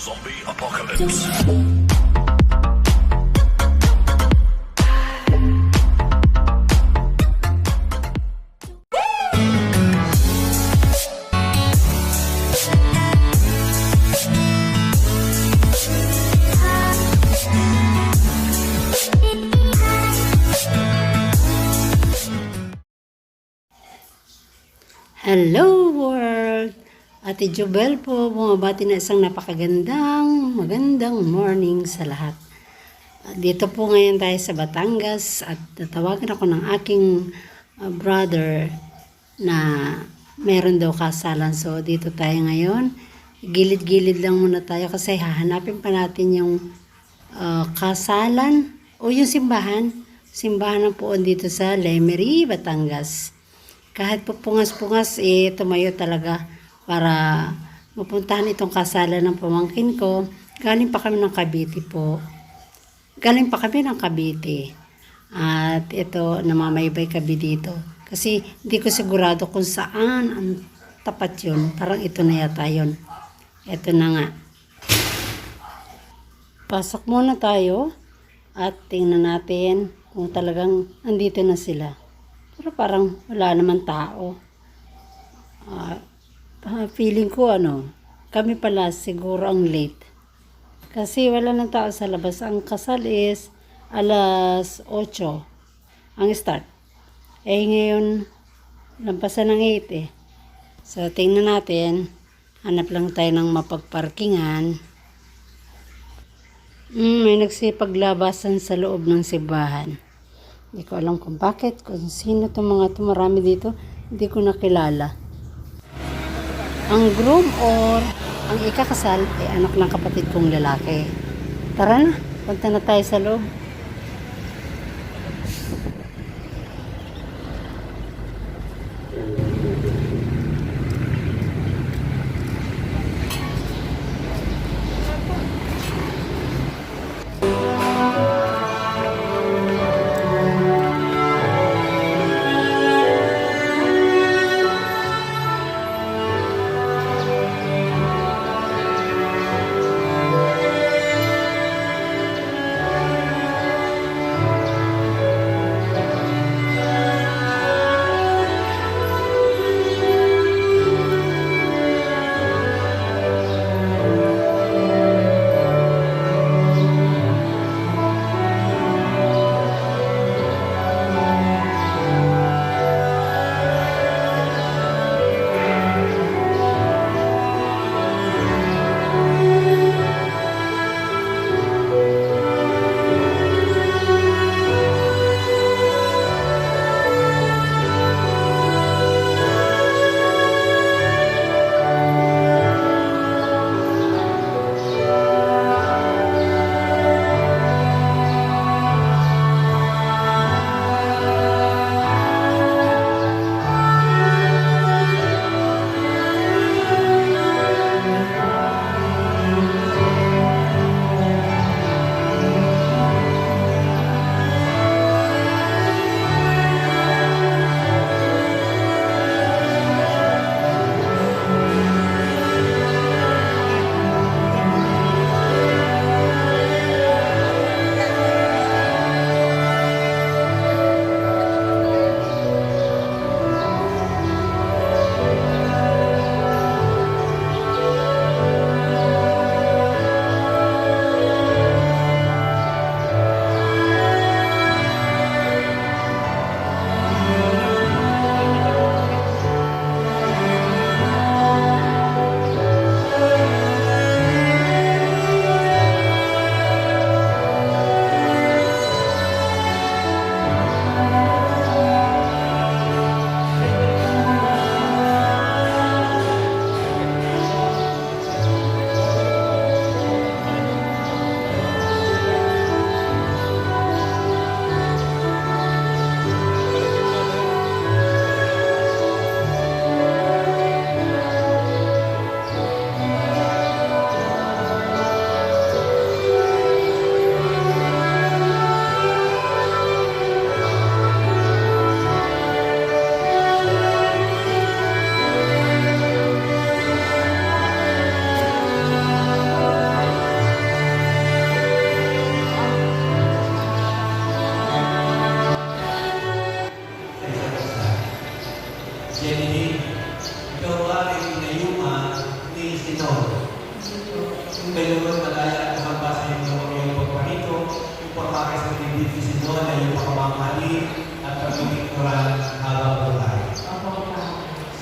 Zombie apocalypse. Hello world! Ate Jobel po, bumabati na isang napakagandang, magandang morning sa lahat. Ah, Dito po ngayon tayo sa Batangas at tatawagan ako ng aking ah, brother na meron daw kasalan. So dito tayo ngayon. Gilid-gilid lang muna tayo kasi hahanapin pa natin yung ah, kasalan o yung simbahan. Simbahan ng poon dito sa Lemery, Batangas kahit po pungas-pungas, eh, tumayo talaga para mapuntahan itong kasalan ng pamangkin ko. Galing pa kami ng Cavite po. Galing pa kami ng Cavite. At ito, namamaybay kami dito. Kasi hindi ko sigurado kung saan ang tapat yun. Parang ito na yata yun. Ito na nga. Pasok muna tayo at tingnan natin kung talagang andito na sila. Pero parang wala naman tao. Ah, ah, feeling ko ano, kami pala siguro ang late. Kasi wala nang tao sa labas. Ang kasal is alas 8 ang start. Eh ngayon, lampasan ng 8 eh. So tingnan natin, hanap lang tayo ng mapagparkingan. Mm, may nagsipaglabasan sa loob ng simbahan. Hindi ko alam kung bakit, kung sino itong mga ito, marami dito, hindi ko nakilala. Ang groom or ang ikakasal ay anak ng kapatid kong lalaki. Tara na, punta na tayo sa loob.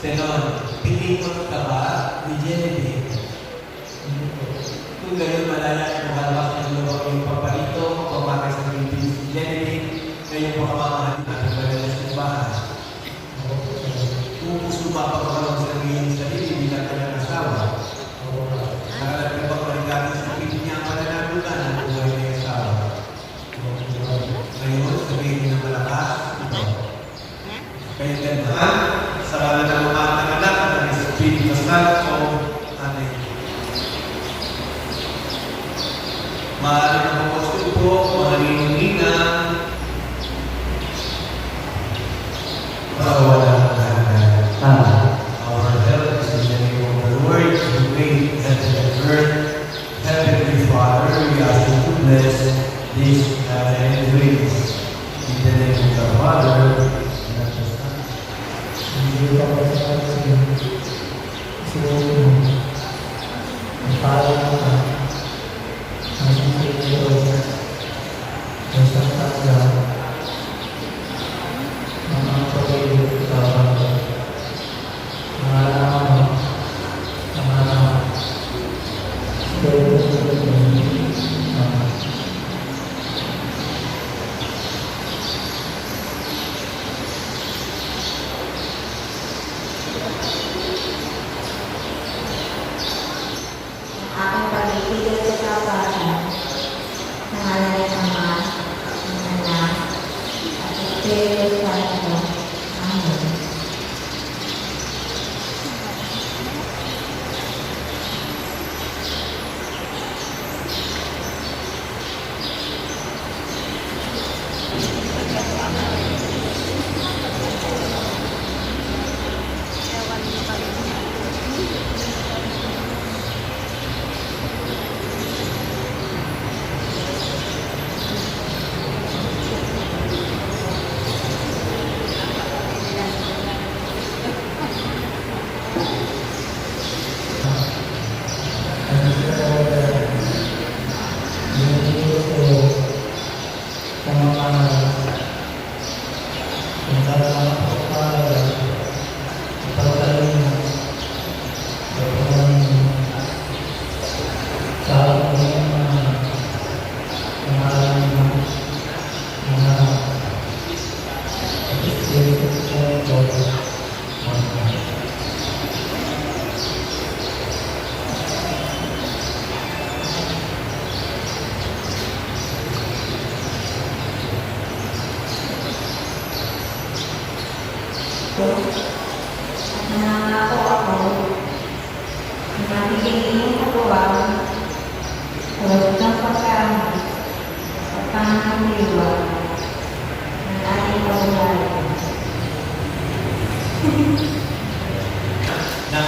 Senon, pilingon ka ba ni Genevieve? Kung gayon malaya at mahaba sa inyong mga iyong pagparito, pagkakay sa edifisyon ni Genevieve, na yung pagkamamali at pagkakay sa simbahan. Kung gusto ba pagkakaroon sa sarili sarili bilang kanyang asawa, Nakalagay ba maligami sa piling niya ang pananagutan ng buhay ng asawa? Ngayon, sabihin niyo ng malakas, ito. Kaya ganahan, sa kala ng mga anak at ng Espiritu Santo, Amen. Mahal na mga apostol po, mga ninunina, Paawa ng lahat. Our help is in the name of the Lord, who made heaven and earth. Heavenly Father, we ask you to bless this and drinks. In the name of the Father, and of the Son, Hindi ko pa sa siguro ang parang ka ang siguro ang sakta At nangangako ako na magiging iyong katuwang huwag ng pagkaamit at pangangaliwa ng ating kabuhayan. ng